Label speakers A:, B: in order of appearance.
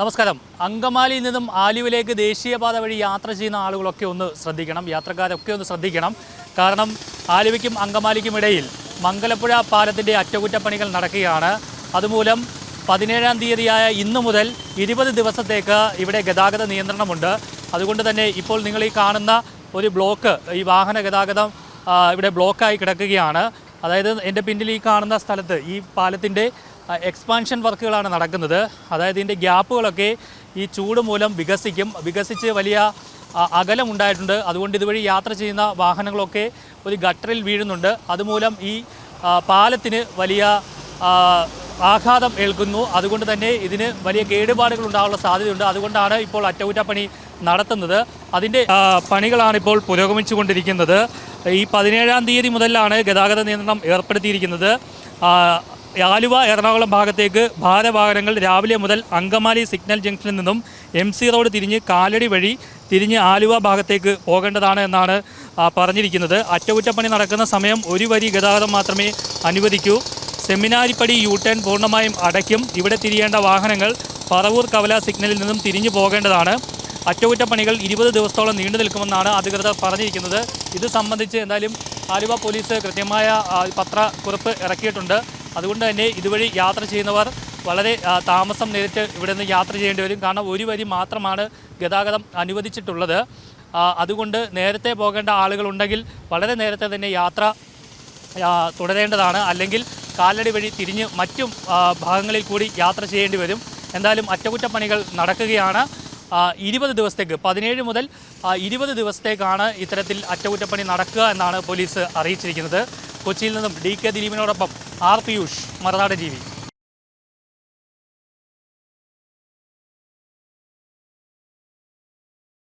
A: നമസ്കാരം. അങ്കമാലിയിൽ നിന്നും ആലുവിലേക്ക് ദേശീയപാത വഴി യാത്ര ചെയ്യുന്ന ആളുകളൊക്കെ ഒന്ന് ശ്രദ്ധിക്കണം. യാത്രക്കാരൊക്കെ ഒന്ന് ശ്രദ്ധിക്കണം. കാരണം ആലുവയ്ക്കും അങ്കമാലിക്കും ഇടയിൽ മംഗലപ്പുഴ പാലത്തിന്റെ അറ്റകുറ്റപ്പണികൾ നടക്കുകയാണ്. അതുമൂലം പതിനേഴാം തീയതിയായ ഇന്ന് മുതൽ ഇരുപത് ദിവസത്തേക്ക് ഇവിടെ ഗതാഗത നിയന്ത്രണമുണ്ട്. അതുകൊണ്ട് തന്നെ ഇപ്പോൾ നിങ്ങൾ ഈ കാണുന്ന ഒരു ബ്ലോക്ക് ഈ വാഹന ഗതാഗതം ഇവിടെ ബ്ലോക്കായി കിടക്കുകയാണ്. അതായത് എന്റെ പിന്നിൽ ഈ കാണുന്ന സ്ഥലത്ത് ഈ പാലത്തിന്റെ എക്സ്പാൻഷൻ വർക്കുകളാണ് നടക്കുന്നത്. അതായത് ഇതിന്റെ ഗ്യാപ്പുകളൊക്കെ ഈ ചൂട് മൂലം വികസിക്കും. വികസിച്ച് വലിയ അകലം അകലമുണ്ടായിട്ടുണ്ട് അതുകൊണ്ട് ഇതുവഴി യാത്ര ചെയ്യുന്ന വാഹനങ്ങളൊക്കെ ഒരു ഗട്ടറിൽ വീഴുന്നുണ്ട്. അതുമൂലം ഈ പാലത്തിന് വലിയ ആഘാതം ഏൽക്കുന്നു. അതുകൊണ്ട് തന്നെ ഇതിന് വലിയ കേടുപാടുകൾ ഉണ്ടാകാനുള്ള സാധ്യതയുണ്ട്. അതുകൊണ്ടാണ് ഇപ്പോൾ അറ്റകുറ്റപ്പണി നടത്തുന്നത്. അതിന്റെ പണികളാണ് ഇപ്പോൾ പുരോഗമിച്ചുകൊണ്ടിരിക്കുന്നത്. ഈ പതിനേഴാം തീയതി മുതലാണ് ഗതാഗത നിയന്ത്രണം ഏർപ്പെടുത്തിയിരിക്കുന്നത്. ആലുവ എറണാകുളം ഭാഗത്തേക്ക് ഭാരവാഹനങ്ങൾ രാവിലെ മുതൽ അങ്കമാലി സിഗ്നൽ ജംഗ്ഷനിൽ നിന്നും എം സി റോഡ് തിരിഞ്ഞ് കാലടി വഴി തിരിഞ്ഞ് ആലുവ ഭാഗത്തേക്ക് പോകേണ്ടതാണ് എന്നാണ് പറഞ്ഞിരിക്കുന്നത്. അറ്റകുറ്റപ്പണി നടക്കുന്ന സമയം ഒരു വരി ഗതാഗതം മാത്രമേ അനുവദിക്കൂ. സെമിനാരിപ്പടി യു ടേൺ പൂർണമായും അടയ്ക്കും. ഇവിടെ തിരിയേണ്ട വാഹനങ്ങൾ പറവൂർ കവല സിഗ്നലിൽ നിന്നും തിരിഞ്ഞു പോകേണ്ടതാണ്. അറ്റകുറ്റപ്പണികൾ ഇരുപത് ദിവസത്തോളം നീണ്ടു നിൽക്കുമെന്നാണ് അധികൃതർ പറഞ്ഞിരിക്കുന്നത്. ഇത് സംബന്ധിച്ച് എന്തായാലും ആലുവ പോലീസ് കൃത്യമായ പത്രക്കുറിപ്പ് ഇറക്കിയിട്ടുണ്ട്. അതുകൊണ്ട് തന്നെ ഇതുവഴി യാത്ര ചെയ്യുന്നവർ വളരെ താമസം നേരിട്ട് ഇവിടെ നിന്ന് യാത്ര ചെയ്യേണ്ടി വരും. കാരണം ഒരു വരി മാത്രമാണ് ഗതാഗതം അനുവദിച്ചിട്ടുള്ളത്. അതുകൊണ്ട് നേരത്തെ പോകേണ്ട ആളുകളുണ്ടെങ്കിൽ വളരെ നേരത്തെ തന്നെ യാത്ര തുടരേണ്ടതാണ്. അല്ലെങ്കിൽ കാലടി വഴി തിരിഞ്ഞ് മറ്റു ഭാഗങ്ങളിൽ കൂടി യാത്ര ചെയ്യേണ്ടി വരും. എന്തായാലും അറ്റകുറ്റപ്പണികൾ നടക്കുകയാണ്. ഇരുപത് ദിവസത്തേക്ക് പതിനേഴ് മുതൽ ഇരുപത് ദിവസത്തേക്കാണ് ഇത്തരത്തിൽ അറ്റകുറ്റപ്പണി നടക്കുക എന്നാണ് പോലീസ് അറിയിച്ചിരിക്കുന്നത്. കൊച്ചിയിൽ നിന്നും ഡി കെ ദിലീപിനോടൊപ്പം ആർ പിയൂഷ് മറുനാട് ജീവി